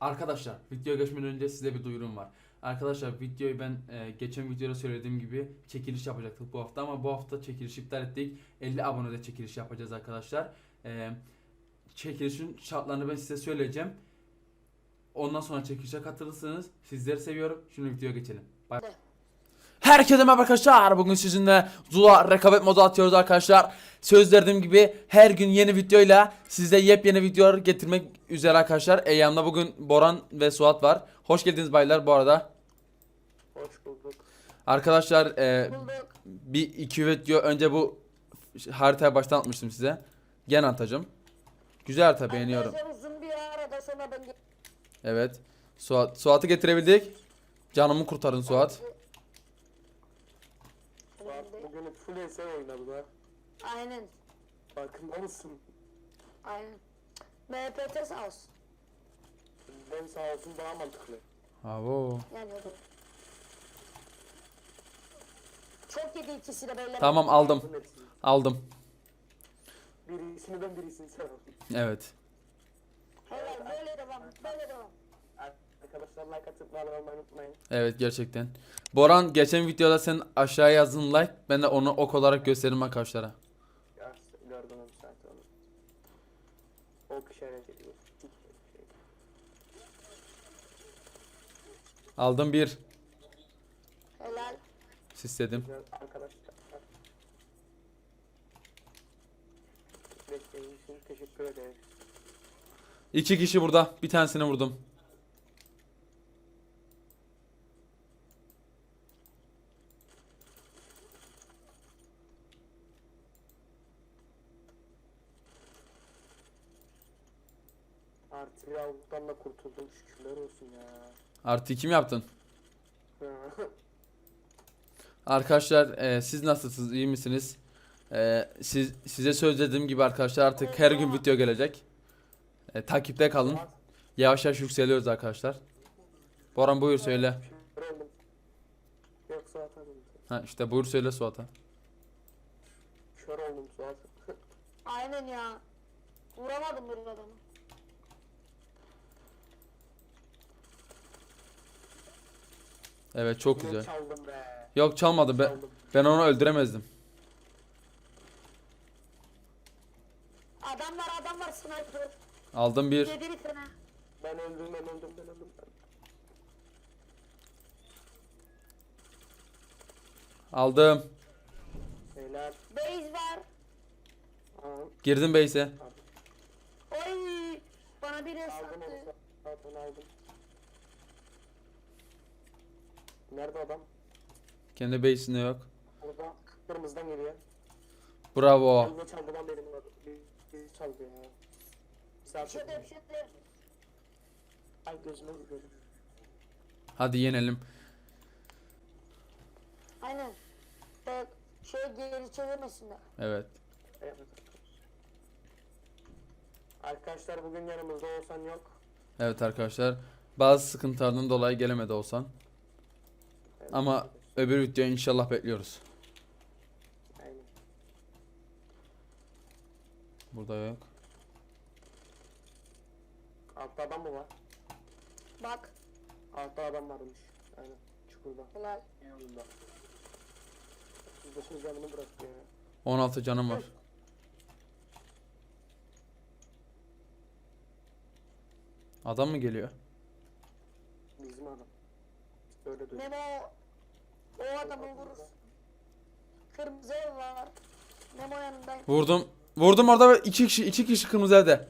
Arkadaşlar videoya geçmeden önce size bir duyurum var. Arkadaşlar videoyu ben e, geçen videoda söylediğim gibi çekiliş yapacaktık bu hafta ama bu hafta çekiliş iptal ettik. 50 abonede çekiliş yapacağız arkadaşlar. E, çekilişin şartlarını ben size söyleyeceğim. Ondan sonra çekilişe katılırsınız. Sizleri seviyorum. Şimdi videoya geçelim. Bye. Herkese merhaba arkadaşlar. Bugün sizinle Zula rekabet modu atıyoruz arkadaşlar. Söz verdiğim gibi her gün yeni videoyla size yepyeni videolar getirmek üzere arkadaşlar. E, yanımda bugün Boran ve Suat var. Hoş geldiniz baylar bu arada. Hoş bulduk. Arkadaşlar e, bir iki video önce bu haritaya baştan atmıştım size. Gene atacağım. Güzel harita beğeniyorum. Evet. Suat, Suat'ı getirebildik. Canımı kurtarın Suat. Bugün full oynadı da. Aynen. Farkında mısın? Aynen. MPT sağ olsun. Ben sağ olsun daha mantıklı. Avo. Yani o da. Çok yedi ikisi de böyle. Tamam aldım. Hepsini. Aldım. Birisini ben birisini sen al. Evet. Helal böyle devam. Böyle devam. Arkadaşlar like atıp abone olmayı unutmayın. Evet gerçekten. Boran geçen videoda sen aşağıya yazdın like. Ben de onu ok olarak gösteririm arkadaşlara. Ok işaret ediyor. Aldım bir. Helal. Sistedim. Güzel arkadaşlar. Desteğiniz için teşekkür ederiz. İki kişi burada. Bir tanesini vurdum. Artı bir avluktan da kurtuldum şükürler olsun ya. Artı iki mi yaptın? Arkadaşlar e, siz nasılsınız? iyi misiniz? E, siz size söz dediğim gibi arkadaşlar artık her gün video gelecek. E, takipte kalın. Yavaş yavaş yükseliyoruz arkadaşlar. Boran buyur söyle. Yok. Ha işte buyur söyle Suat'a. Kör oldum Suat. Aynen ya. Vuramadım bir adamı. Evet çok güzel. çaldım be. Yok çalmadı. Ben, Çaldım. ben onu öldüremezdim. Adam var adam var sniper. Aldım bir. Yedi bir tane. Ben öldüm ben öldüm ben öldüm. Aldım. Beyler. Base var. Aa, Girdim base'e. Oy. Bana biri aldım onu sattı. zaten aldım. Nerede adam? Kendi base'inde yok. Burada kırmızıdan geliyor. Bravo. Elime çaldı lan benim adam. Bir çaldı ya. Ay gözüme gidiyor. Hadi yenelim. Aynen. Bak şey geri çevirmesinler. Evet. Evet. Arkadaşlar bugün yanımızda olsan yok. Evet arkadaşlar. Bazı sıkıntılardan dolayı gelemedi olsan. Ama öbür videoyu inşallah bekliyoruz. Aynen. Burada yok. Altta adam mı var? Bak. Altta adam varmış. Aynen. Çukurda. Helal. Yanında. 35 canını bıraktı ya. 16 canım var. Adam mı geliyor? Bizim adam. Öyle duydum. Memo adamı vurur. Kırmızı ev var. Memo yanındayım. Vurdum. Vurdum orada ve iki kişi iki kişi kırmızı evde.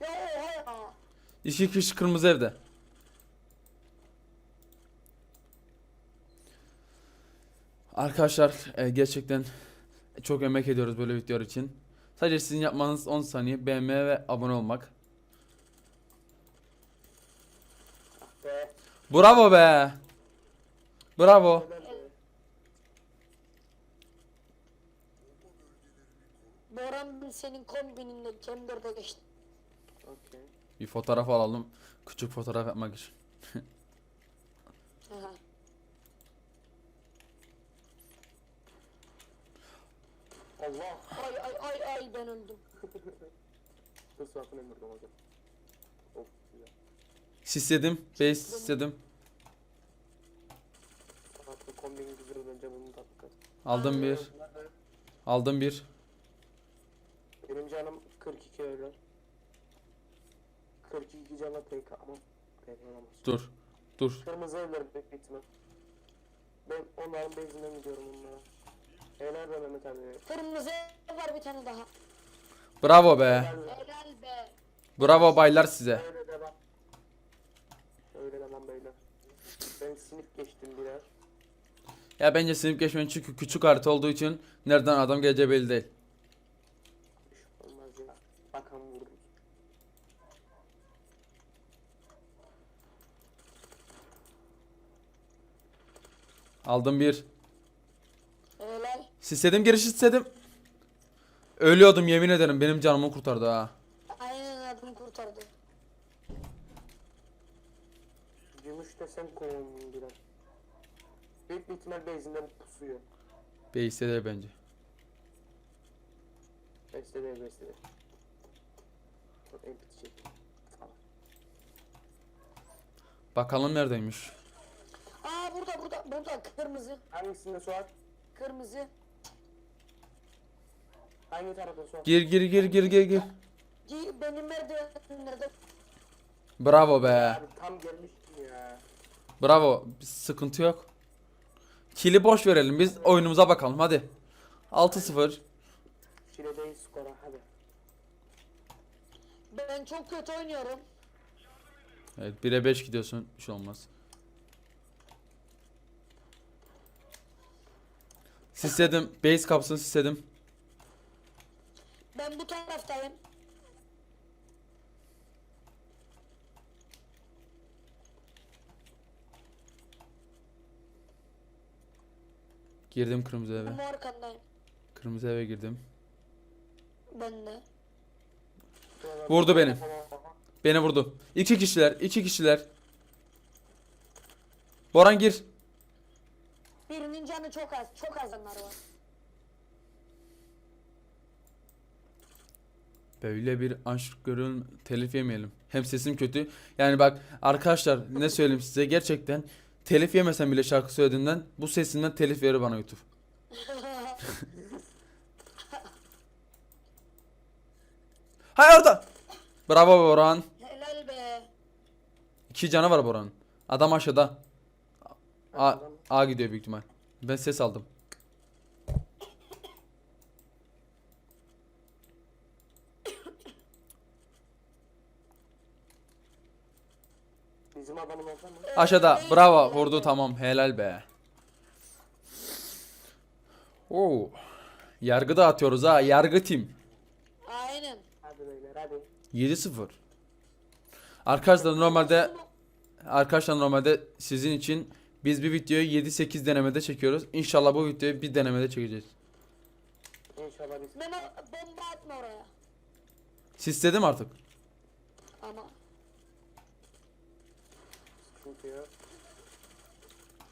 Ya oha ya. İki kişi kırmızı evde. Arkadaşlar e, gerçekten çok emek ediyoruz böyle videolar için. Sadece sizin yapmanız 10 saniye beğenme ve abone olmak. Be. Bravo be. Bravo. Boran senin kombininde Chamber'da geçti. Okey. Bir fotoğraf alalım. Küçük fotoğraf yapmak için. Allah. Ay ay ay ay ben öldüm. İndirdim hocam. Sisledim. Base sisledim. Kombin güzel dikkat. Aldım bir. Aldım bir. Benim canım 42 öyle. 42 canla PK ama PK olamaz. Dur. Dur. Kırmızı evler bir ihtimal. Ben onların base'ine gidiyorum onlara. Helal be Mehmet abi. Kırmızı ev var bir tane daha. Bravo be. Helal be. Bravo baylar size. Öyle devam. Öyle devam beyler. Ben sinip geçtim birer. Ya bence sinip geçmeyin çünkü küçük harita olduğu için nereden adam geleceği belli değil. Olmaz ya. Bakan vururuz. Aldım bir. Helal. Sisledim giriş istedim. Ölüyordum yemin ederim benim canımı kurtardı ha. Aynen adını kurtardı. Desem koyalım birer. Büyük bir ihtimal base'inden pusuyor. Base'de de bence. Değil beste değil. Çok empty çek. Tamam. Bakalım neredeymiş. Aa burada burada burada kırmızı. Hangisinde Suat? Kırmızı. Hangi tarafta Suat? Gir gir gir gir gir gir. Gi- Benim merdivenlerde Bravo be. Abi tam gelmiştim ya. Bravo. Bir sıkıntı yok. Kili boş verelim biz oyunumuza bakalım hadi. 6-0. Şiledeyiz skora hadi. ben çok kötü oynuyorum. Evet 1'e 5 gidiyorsun. Bir şey olmaz. Sisledim. Base kapısını sisledim. Ben bu taraftayım. Girdim kırmızı eve. Bu arkandayım. Kırmızı eve girdim. Ben de. Vurdu beni. Beni vurdu. İki kişiler. iki kişiler. Boran gir. Birinin canı çok az. Çok az canları var. Böyle bir aşk görün telif yemeyelim. Hem sesim kötü. Yani bak arkadaşlar ne söyleyeyim size gerçekten telif yemesem bile şarkı söylediğimden bu sesimden telif verir bana YouTube. Hay orada. Bravo Boran. Helal be. İki canı var Boran'ın. Adam aşağıda. A, A gidiyor büyük ihtimal. Ben ses aldım. Bizim adamın orada mı? Aşağıda. Bravo. Vurdu tamam. Helal be. Oo. Yargı da atıyoruz ha. Yargı tim. Aynen. Hadi beyler hadi. 7-0. Arkadaşlar normalde arkadaşlar normalde sizin için biz bir videoyu 7-8 denemede çekiyoruz. İnşallah bu videoyu bir denemede çekeceğiz. İnşallah biz. Memo bomba atma oraya. Sistedim artık. Ama Yok.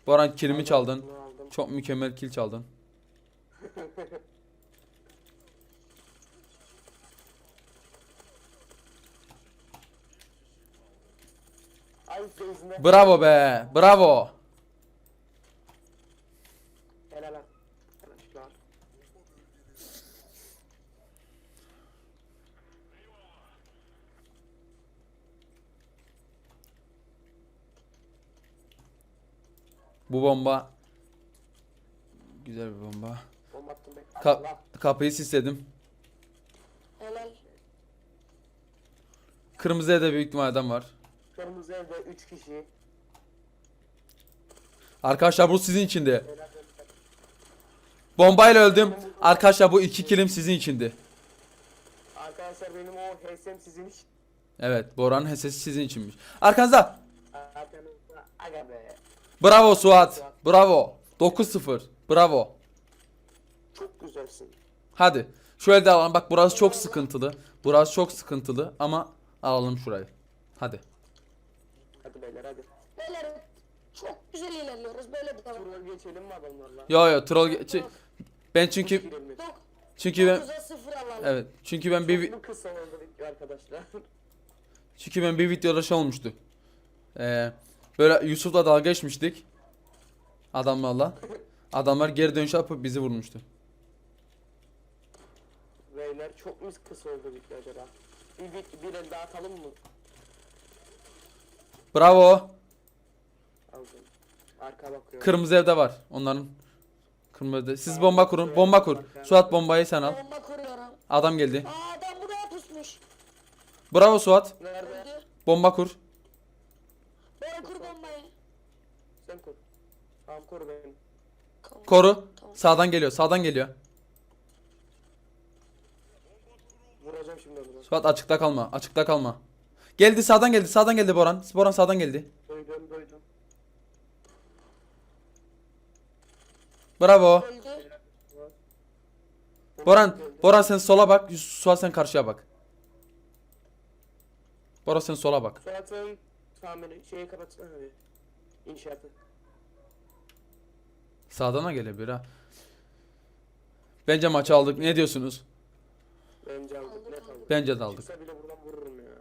Boran kilimi çaldın. Aldım. Çok mükemmel kill çaldın. Ay. Bravo be. Bravo. Helal lan. Helal lan. Bu bomba güzel bir bomba. Bomba attım. Ka- Allah. kapıyı sisledim. helal. Kırmızı evde büyük ihtimal adam var. Kırmızı evde 3 kişi. Arkadaşlar bu sizin içindi. Bombayla öldüm. Arkadaşlar bu iki kilim sizin içindi. Arkadaşlar benim o HSM sizin iş. Evet Boran'ın HS'si sizin içinmiş. Arkanızda. Arkanızda. Aga be. Bravo Suat. Bravo. 9-0. Bravo. Çok güzelsin. Hadi. Şöyle de alalım. Bak burası çok sıkıntılı. Burası çok sıkıntılı ama alalım şurayı. Hadi. Hadi beyler hadi. Beyler çok güzel ilerliyoruz. Böyle devam. Turul geçelim mi adamlarla? Yo yo troll ge- çi- Ben çünkü. Çünkü ben 9'a 0 alalım. evet çünkü ben bir Bu kısa oldu arkadaşlar. çünkü ben bir videoda şey olmuştu. Ee, böyle Yusuf'la dalga geçmiştik. Adamlarla. Adamlar geri dönüş yapıp bizi vurmuştu. Beyler çok mis kısa oldu video acaba. Bir, bir, bir el daha atalım mı? Bravo. Aldım. Arka bakıyorum. Kırmızı evde var. Onların kırmızı evde. Siz bomba kurun. Bomba kur. Suat bombayı sen al. Bomba kuruyorum. Adam geldi. Aa adam buraya pusmuş. Bravo Suat. Nerede? Bomba kur. Bora kur bombayı. Sen kur. Tamam koru beni. Koru. Tamam. Sağdan geliyor. Sağdan geliyor. Vuracağım şimdi bunu. Suat açıkta kalma. Açıkta kalma. Geldi sağdan geldi. Sağdan geldi Boran. Boran sağdan geldi. Duydum duydum. Bravo. Öldü. Boran, Boran sen sola bak. Yus- Suat sen karşıya bak. Boran sen sola bak. Suat'ın tamiri şeyi kapatsana abi. İnşaatı. Sağdan da gelebilir ha. Bence maçı aldık. Ne diyorsunuz? Bence aldık net aldık. Bence de aldık. Çıksa bile buradan vururum ya.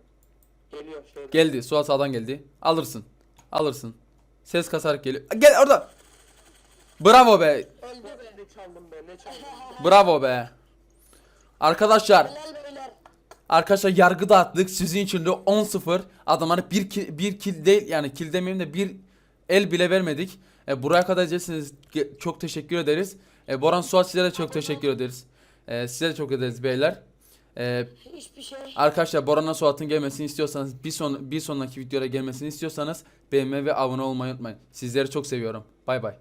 Geliyor şey. Geldi. Suat sağdan geldi. Alırsın. Alırsın. Ses kasarak geliyor. Gel orada. Bravo be. Öldü be. Ne çaldım be ne çaldım. Bravo be. Arkadaşlar. Helal beyler. Arkadaşlar yargı dağıttık. Sizin için de 10-0. Adamlara bir kill, bir kill değil yani kill demeyeyim de bir el bile vermedik. E, buraya kadar izlediyseniz çok teşekkür ederiz. E, Boran Suat size de çok teşekkür ederiz. E, size de çok ederiz beyler. E, Hiçbir şey. arkadaşlar Boran'a Suat'ın gelmesini istiyorsanız bir son bir sonraki videoya gelmesini istiyorsanız beğenmeyi ve abone olmayı unutmayın. Sizleri çok seviyorum. Bay bay.